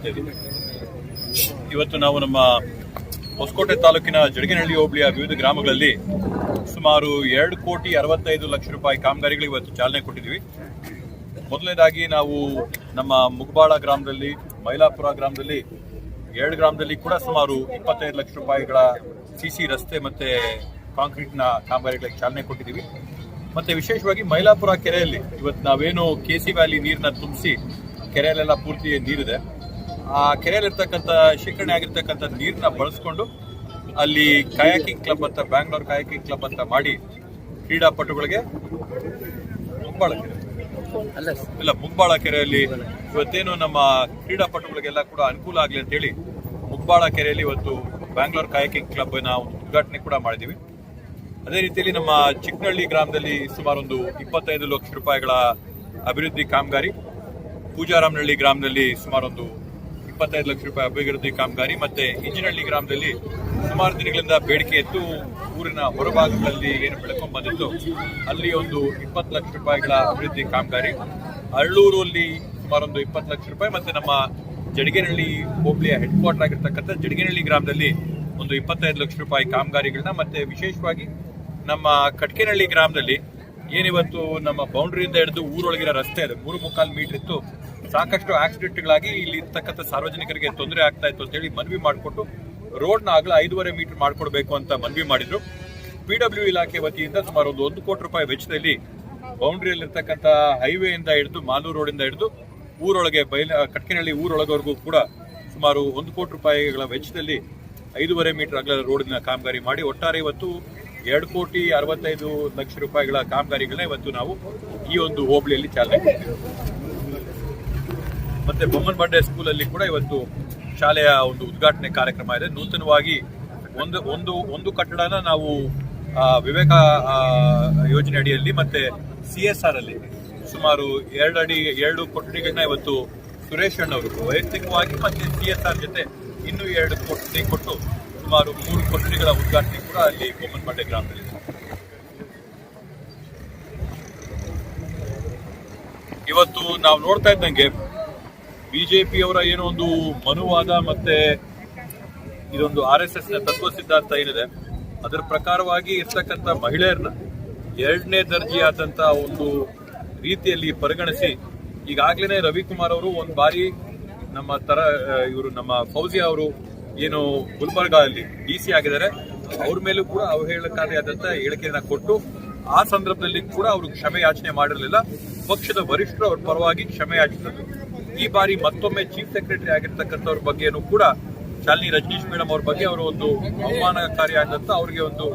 ಎರಡು ಇದ್ದೀವಿ ಇವತ್ತು ನಾವು ನಮ್ಮ ಹೊಸಕೋಟೆ ತಾಲೂಕಿನ ಜಡಗಿನಹಳ್ಳಿ ಹೋಬಳಿಯ ವಿವಿಧ ಗ್ರಾಮಗಳಲ್ಲಿ ಸುಮಾರು ಎರಡು ಕೋಟಿ ಅರವತ್ತೈದು ಲಕ್ಷ ರೂಪಾಯಿ ಕಾಮಗಾರಿಗಳಿಗೆ ಇವತ್ತು ಚಾಲನೆ ಕೊಟ್ಟಿದ್ದೀವಿ. ಮೊದಲನೇದಾಗಿ ನಾವು ನಮ್ಮ ಮುಗಬಾಳ ಗ್ರಾಮದಲ್ಲಿ, ಮೈಲಾಪುರ ಗ್ರಾಮದಲ್ಲಿ, ಎರಡು ಗ್ರಾಮದಲ್ಲಿ ಕೂಡ ಸುಮಾರು ಇಪ್ಪತ್ತೈದು ಲಕ್ಷ ರೂಪಾಯಿಗಳ ಸಿ ಸಿ ರಸ್ತೆ ಮತ್ತೆ ಕಾಂಕ್ರೀಟ್ನ ಕಾಮಗಾರಿಗಳಿಗೆ ಚಾಲನೆ ಕೊಟ್ಟಿದ್ದೀವಿ. ಮತ್ತೆ ವಿಶೇಷವಾಗಿ ಮೈಲಾಪುರ ಕೆರೆಯಲ್ಲಿ ಇವತ್ತು ನಾವೇನು ಕೆ ಸಿ ವ್ಯಾಲಿ ನೀರನ್ನ ತುಂಬಿಸಿ ಕೆರೆಯಲ್ಲೆಲ್ಲ ಪೂರ್ತಿ ನೀರಿದೆ. ಆ ಕೆರೆಯಲ್ಲಿರ್ತಕ್ಕಂಥ ಶೇಖರಣೆ ಆಗಿರ್ತಕ್ಕಂಥ ನೀರನ್ನ ಬಳಸ್ಕೊಂಡು ಅಲ್ಲಿ ಕಯಾಕಿಂಗ್ ಕ್ಲಬ್ ಅಂತ ಬ್ಯಾಂಗ್ಳೂರ್ ಕಯಾಕಿಂಗ್ ಕ್ಲಬ್ ಅಂತ ಮಾಡಿ ಕ್ರೀಡಾಪಟುಗಳಿಗೆ ಮುಂಬಾಳ ಕೆರೆ. ಇಲ್ಲ, ಮುಂಬಾಳ ಕೆರೆಯಲ್ಲಿ ಇವತ್ತೇನು ನಮ್ಮ ಕ್ರೀಡಾಪಟುಗಳಿಗೆಲ್ಲ ಕೂಡ ಅನುಕೂಲ ಆಗಲಿ ಅಂತೇಳಿ ಮುಂಬಾಳ ಕೆರೆಯಲ್ಲಿ ಇವತ್ತು ಬ್ಯಾಂಗ್ಳೂರ್ ಕಾಯಕಿಂಗ್ ಕ್ಲಬ್ ಒಂದು ಉದ್ಘಾಟನೆ ಕೂಡ ಮಾಡಿದ್ದೀವಿ ಅದೇ ರೀತಿಯಲ್ಲಿ ನಮ್ಮ ಚಿಕ್ಕನಹಳ್ಳಿ ಗ್ರಾಮದಲ್ಲಿ ಸುಮಾರು ಒಂದು ಇಪ್ಪತ್ತೈದು ಲಕ್ಷ ರೂಪಾಯಿಗಳ ಅಭಿವೃದ್ಧಿ ಕಾಮಗಾರಿ ಪೂಜಾರಾಮನಹಳ್ಳಿ ಗ್ರಾಮದಲ್ಲಿ ಸುಮಾರು ಒಂದು ಇಪ್ಪತ್ತೈದು ಲಕ್ಷ ರೂಪಾಯಿ ಅಭಿವೃದ್ಧಿ ಕಾಮಗಾರಿ ಮತ್ತೆ ಇಂಜಿನಹಳ್ಳಿ ಗ್ರಾಮದಲ್ಲಿ ಸುಮಾರು ದಿನಗಳಿಂದ ಬೇಡಿಕೆ ಇತ್ತು ಊರಿನ ಹೊರಭಾಗದಲ್ಲಿ ಏನು ಬೆಳಕೊಂಡು ಬಂದಿತ್ತು, ಅಲ್ಲಿ ಒಂದು ಇಪ್ಪತ್ತು ಲಕ್ಷ ರೂಪಾಯಿಗಳ ಅಭಿವೃದ್ಧಿ ಕಾಮಗಾರಿ. ಅಳ್ಳೂರಲ್ಲಿ ಸುಮಾರು ಒಂದು ಇಪ್ಪತ್ತು ಲಕ್ಷ ರೂಪಾಯಿ ಮತ್ತೆ ನಮ್ಮ ಜಡಗೇನಹಳ್ಳಿ ಹೋಬಳಿಯ ಹೆಡ್ ಕ್ವಾರ್ಟರ್ ಆಗಿರ್ತಕ್ಕಂಥ ಜಡಗೇನಹಳ್ಳಿ ಗ್ರಾಮದಲ್ಲಿ ಒಂದು ಇಪ್ಪತ್ತೈದು ಲಕ್ಷ ರೂಪಾಯಿ ಕಾಮಗಾರಿಗಳನ್ನ ಮತ್ತೆ ವಿಶೇಷವಾಗಿ ನಮ್ಮ ಕಟ್ಕೇನಹಳ್ಳಿ ಗ್ರಾಮದಲ್ಲಿ ಏನಿವತ್ತು ನಮ್ಮ ಬೌಂಡ್ರಿಯಿಂದ ಹಿಡಿದು ಊರೊಳಗಿರೋ ರಸ್ತೆ ಇದೆ ಮೂರು ಮುಕ್ಕಾಲು ಮೀಟರ್ ಇತ್ತು. ಸಾಕಷ್ಟು ಆಕ್ಸಿಡೆಂಟ್ಗಳಾಗಿ ಇಲ್ಲಿ ಇರ್ತಕ್ಕಂಥ ಸಾರ್ವಜನಿಕರಿಗೆ ತೊಂದರೆ ಆಗ್ತಾ ಇತ್ತು ಅಂತೇಳಿ ಮನವಿ ಮಾಡಿಕೊಟ್ಟು ರೋಡ್ನ ಆಗಲ ಐದೂವರೆ ಮೀಟರ್ ಮಾಡ್ಕೊಡ್ಬೇಕು ಅಂತ ಮನವಿ ಮಾಡಿದ್ರು. ಪಿ ಡಬ್ಲ್ಯೂ ಇಲಾಖೆ ವತಿಯಿಂದ ಸುಮಾರು ಒಂದು ಒಂದು ಕೋಟಿ ರೂಪಾಯಿ ವೆಚ್ಚದಲ್ಲಿ ಬೌಂಡ್ರಿಯಲ್ಲಿರ್ತಕ್ಕಂಥ ಹೈವೇಯಿಂದ ಹಿಡಿದು ಮಾಲೂರು ರೋಡಿಂದ ಹಿಡಿದು ಊರೊಳಗೆ ಬೈಲ ಕಟ್ಕಿನಹಳ್ಳಿ ಊರೊಳಗವರೆಗೂ ಕೂಡ ಸುಮಾರು ಒಂದು ಕೋಟಿ ರೂಪಾಯಿಗಳ ವೆಚ್ಚದಲ್ಲಿ ಐದೂವರೆ ಮೀಟರ್ ಅಗಲ ರೋಡಿನ ಕಾಮಗಾರಿ ಮಾಡಿ. ಒಟ್ಟಾರೆ ಇವತ್ತು ಎರಡು ಕೋಟಿ ಅರವತ್ತೈದು ಲಕ್ಷ ರೂಪಾಯಿಗಳ ಕಾಮಗಾರಿಗಳನ್ನ ಇವತ್ತು ನಾವು ಈ ಒಂದು ಹೋಬಳಿಯಲ್ಲಿ ಚಾಲನೆ ಕೊಡ್ತೀವಿ ಮತ್ತೆ ಬೊಮ್ಮನ್ ಬಂಡೆ ಸ್ಕೂಲಲ್ಲಿ ಕೂಡ ಇವತ್ತು ಶಾಲೆಯ ಒಂದು ಉದ್ಘಾಟನೆ ಕಾರ್ಯಕ್ರಮ ಇದೆ. ನೂತನವಾಗಿ ಒಂದು ಒಂದು ಒಂದು ಕಟ್ಟಡನ ನಾವು ವಿವೇಕ ಯೋಜನೆ ಅಡಿಯಲ್ಲಿ ಮತ್ತೆ ಸಿ ಎಸ್ ಆರ್ ಅಲ್ಲಿ ಸುಮಾರು ಎರಡು ಅಡಿ, ಎರಡು ಕೊಠಡಿಗಳನ್ನ ಇವತ್ತು ಸುರೇಶ್ ಅಣ್ಣವರು ವೈಯಕ್ತಿಕವಾಗಿ ಮತ್ತೆ ಸಿ ಎಸ್ ಆರ್ ಜೊತೆ ಇನ್ನೂ ಎರಡು ಕೊಠಡಿ ಕೊಟ್ಟು ಸುಮಾರು ಮೂರು ಕೊಠಡಿಗಳ ಉದ್ಘಾಟನೆ ಕೂಡ ಅಲ್ಲಿ ಬೊಮ್ಮನ್ ಬಂಡೆ ಗ್ರಾಮದಲ್ಲಿ ಇವತ್ತು ನಾವು ನೋಡ್ತಾ ಇದ್ದಂಗೆ ಬಿಜೆಪಿಯವರ ಏನೋ ಒಂದು ಮನುವಾದ ಮತ್ತೆ ಇದೊಂದು ಆರ್ ಎಸ್ನ ತತ್ವ ಸಿದ್ಧಾಂತ ಏನಿದೆ, ಅದರ ಪ್ರಕಾರವಾಗಿ ಇರ್ತಕ್ಕಂಥ ಮಹಿಳೆಯರನ್ನ ಎರಡನೇ ದರ್ಜೆಯಾದಂಥ ಒಂದು ರೀತಿಯಲ್ಲಿ ಪರಿಗಣಿಸಿ ಈಗಾಗಲೇ ರವಿಕುಮಾರ್ ಅವರು ಒಂದು ಬಾರಿ ನಮ್ಮ ತರ ಇವರು ನಮ್ಮ ಫೌಜಿ ಅವರು ಏನು ಗುಲ್ಬರ್ಗಾದಲ್ಲಿ ಡಿ ಸಿ ಆಗಿದ್ದಾರೆ, ಅವ್ರ ಮೇಲೂ ಕೂಡ ಅವಹೇಳಕಾರಿಯಾದಂತ ಹೇಳಿಕೆಯನ್ನ ಕೊಟ್ಟು, ಆ ಸಂದರ್ಭದಲ್ಲಿ ಕೂಡ ಅವರು ಕ್ಷಮೆ ಯಾಚನೆ ಮಾಡಿರಲಿಲ್ಲ. ಪಕ್ಷದ ವರಿಷ್ಠರು ಅವ್ರ ಪರವಾಗಿ ಕ್ಷಮೆ ಯಾಚಿಸಿದ್ರು ಈ ಬಾರಿ ಮತ್ತೊಮ್ಮೆ ಚೀಫ್ ಸೆಕ್ರೆಟರಿ ಆಗಿರ್ತಕ್ಕಂಥವ್ರ ಬಗ್ಗೆನೂ ಕೂಡ ಶಾಲಿನಿ ರಜನೀಶ್ ಮೇಡಮ್ ಅವ್ರ ಬಗ್ಗೆ ಅವರು ಒಂದು ಅವಮಾನಕಾರಿಯಾದಂತ ಅವ್ರಿಗೆ ಒಂದು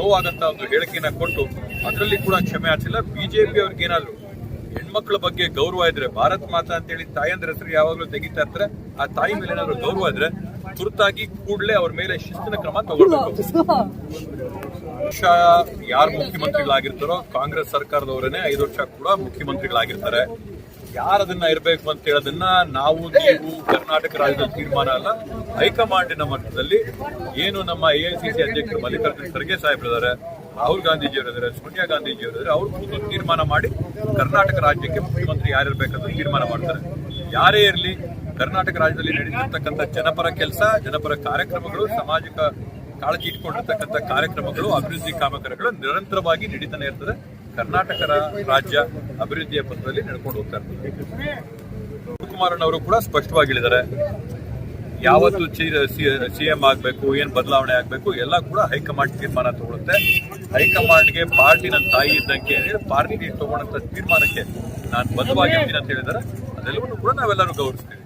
ನೋವಾಗಂತ ಒಂದು ಹೇಳಿಕೆಯನ್ನ ಕೊಟ್ಟು ಅದರಲ್ಲಿ ಕೂಡ ಕ್ಷಮೆ ಆಚಿಲ್ಲ ಬಿಜೆಪಿ ಅವ್ರಿಗೆ ಏನಾದ್ರು ಹೆಣ್ಮಕ್ಳ ಬಗ್ಗೆ ಗೌರವ ಇದ್ರೆ, ಭಾರತ್ ಮಾತಾ ಅಂತೇಳಿ ತಾಯಂದ್ರ ಹೆಸರು ಯಾವಾಗಲೂ ತೆಗಿತಾ ಇರ್ತಾರೆ, ಆ ತಾಯಿ ಮೇಲೆ ಏನಾದ್ರು ಗೌರವ ಇದ್ರೆ ತುರ್ತಾಗಿ ಕೂಡಲೇ ಅವ್ರ ಮೇಲೆ ಶಿಸ್ತಿನ ಕ್ರಮ ತಗೊಳ್ಬೇಕು. ಯಾರು ಮುಖ್ಯಮಂತ್ರಿಗಳಾಗಿರ್ತಾರೋ, ಕಾಂಗ್ರೆಸ್ ಸರ್ಕಾರದವರೇನೆ ಐದು ವರ್ಷ ಕೂಡ ಮುಖ್ಯಮಂತ್ರಿಗಳಾಗಿರ್ತಾರೆ. ಯಾರು ಅದನ್ನ ಇರಬೇಕು ಅಂತ ಹೇಳೋದನ್ನ ನಾವು, ನೀವು ಕರ್ನಾಟಕ ರಾಜ್ಯದ ತೀರ್ಮಾನ ಅಲ್ಲ, ಹೈಕಮಾಂಡಿನ ಮಟ್ಟದಲ್ಲಿ ಏನು ನಮ್ಮ ಎ ಐ ಸಿ ಸಿ ಅಧ್ಯಕ್ಷರು ಮಲ್ಲಿಕಾರ್ಜುನ ಖರ್ಗೆ ಸಾಹೇಬ್ರಿದ್ದಾರೆ ರಾಹುಲ್ ಗಾಂಧೀಜಿ ಅವರಿದ್ದಾರೆ ಸೋನಿಯಾ ಗಾಂಧೀಜಿ ಅವರಿದ್ದಾರೆ ಅವರು ಕೂತು ತೀರ್ಮಾನ ಮಾಡಿ ಕರ್ನಾಟಕ ರಾಜ್ಯಕ್ಕೆ ಮುಖ್ಯಮಂತ್ರಿ ಯಾರಿರ್ಬೇಕಂತ ತೀರ್ಮಾನ ಮಾಡ್ತಾರೆ. ಯಾರೇ ಇರಲಿ, ಕರ್ನಾಟಕ ರಾಜ್ಯದಲ್ಲಿ ನಡೀತಿರ್ತಕ್ಕಂಥ ಜನಪರ ಕೆಲಸ, ಜನಪರ ಕಾರ್ಯಕ್ರಮಗಳು, ಸಾಮಾಜಿಕ ಕಾಳಜಿ ಇಟ್ಕೊಂಡಿರ್ತಕ್ಕಂಥ ಕಾರ್ಯಕ್ರಮಗಳು, ಅಭಿವೃದ್ಧಿ ಕಾಮಗಾರಿಗಳು ನಿರಂತರವಾಗಿ ನಡೀತಾನೆ ಇರ್ತದೆ. ಕರ್ನಾಟಕ ರಾಜ್ಯ ಅಭಿವೃದ್ಧಿಯ ಪಥದಲ್ಲಿ ನಡ್ಕೊಂಡು ಹೋಗ್ತಾ ಇರ್ತದೆ ಶಿವಕುಮಾರಣ್ಣವರು ಕೂಡ ಸ್ಪಷ್ಟವಾಗಿ ಹೇಳಿದ್ದಾರೆ. ಯಾವತ್ತು ಸಿ ಎಂ ಆಗಬೇಕು, ಏನ್ ಬದಲಾವಣೆ ಆಗಬೇಕು, ಎಲ್ಲ ಕೂಡ ಹೈಕಮಾಂಡ್ ತೀರ್ಮಾನ ತಗೊಳುತ್ತೆ. ಹೈಕಮಾಂಡ್ಗೆ ಪಾರ್ಟಿ ನನ್ನ ತಾಯಿ ಇದ್ದಂಗೆ ಪಾರ್ಟಿ ತಗೊಂಡಂತ ತೀರ್ಮಾನಕ್ಕೆ ನಾನು ಬದ್ಧವಾಗಿರ್ತೀನಿ ಅಂತ ಹೇಳಿದ್ದಾರೆ. ಅದೆಲ್ಲವನ್ನು ಕೂಡ ನಾವೆಲ್ಲರೂ ಗೌರವಿಸ್ತೀವಿ.